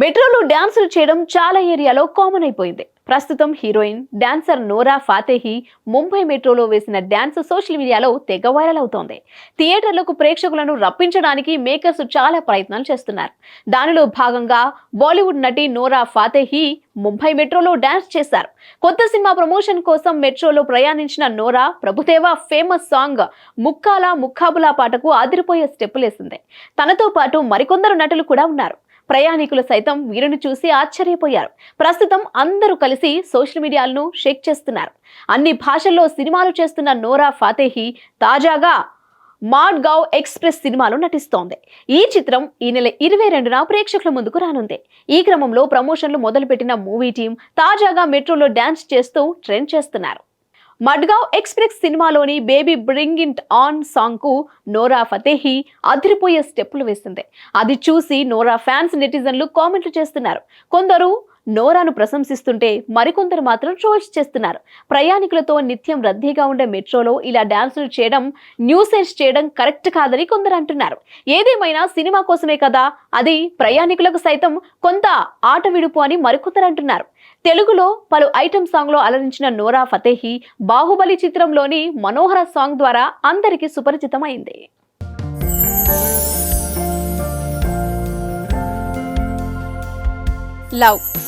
మెట్రోలో డ్యాన్సులు చేయడం చాలా ఏరియాలో కామన్ అయిపోయింది. ప్రస్తుతం హీరోయిన్ డాన్సర్ నోరా ఫాతేహి ముంబై మెట్రోలో వేసిన డ్యాన్స్ సోషల్ మీడియాలో తెగ వైరల్ అవుతోంది. థియేటర్లకు ప్రేక్షకులను రప్పించడానికి మేకర్స్ చాలా ప్రయత్నాలు చేస్తున్నారు. దానిలో భాగంగా బాలీవుడ్ నటి నోరా ఫాతేహి ముంబై మెట్రోలో డాన్స్ చేశారు. కొత్త సినిమా ప్రమోషన్ కోసం మెట్రోలో ప్రయాణించిన Nora Prabhudeva famous song Mukkala Muqabla పాటకు అదిరిపోయే స్టెప్పులేసింది. తనతో పాటు మరికొందరు నటులు కూడా ఉన్నారు. ప్రయాణికులు సైతం వీరిని చూసి ఆశ్చర్యపోయారు. ప్రస్తుతం అందరూ కలిసి సోషల్ మీడియాలను షేక్ చేస్తున్నారు. అన్ని భాషల్లో సినిమాలు చేస్తున్న నోరా ఫాతేహి తాజాగా మాడ్ గావ్ ఎక్స్ప్రెస్ సినిమాలో నటిస్తోంది. ఈ చిత్రం ఈ నెల ఇరవై రెండున ప్రేక్షకుల ముందుకు రానుంది. ఈ క్రమంలో ప్రమోషన్లు మొదలుపెట్టిన మూవీ టీం తాజాగా మెట్రోలో డ్యాన్స్ చేస్తూ ట్రెండ్ చేస్తున్నారు. మడ్గావ్ ఎక్స్ప్రెస్ సినిమాలోని బేబీ బ్రింగ్ ఇంట్ ఆన్ సాంగ్కు నోరా ఫతేహి అదిరిపోయే స్టెప్పులు వేసింది. అది చూసి నోరా ఫ్యాన్స్ నెటిజన్లు కామెంట్లు చేస్తున్నారు. కొందరు నోరాను ప్రశంసిస్తుంటే మరికొందరు మాత్రం ట్రోల్స్ చేస్తున్నారు. ప్రయాణికులతో నిత్యం రద్దీగా ఉండే మెట్రోలో ఇలా డాన్సులు చేయడం న్యూసెన్స్ చేయడం కరెక్ట్ కాదని కొందరు అంటున్నారు. ఏదేమైనా సినిమా కోసమే కదా? అది ప్రయాణికులకు సైతం కొంత ఆట విడుపు అని మరికొందరు అంటున్నారు. తెలుగులో పలు ఐటమ్ సాంగ్లో అలరించిన నోరా ఫతేహి బాహుబలి చిత్రంలోని మనోహర సాంగ్ ద్వారా అందరికీ సుపరిచితమైంది. లవ్.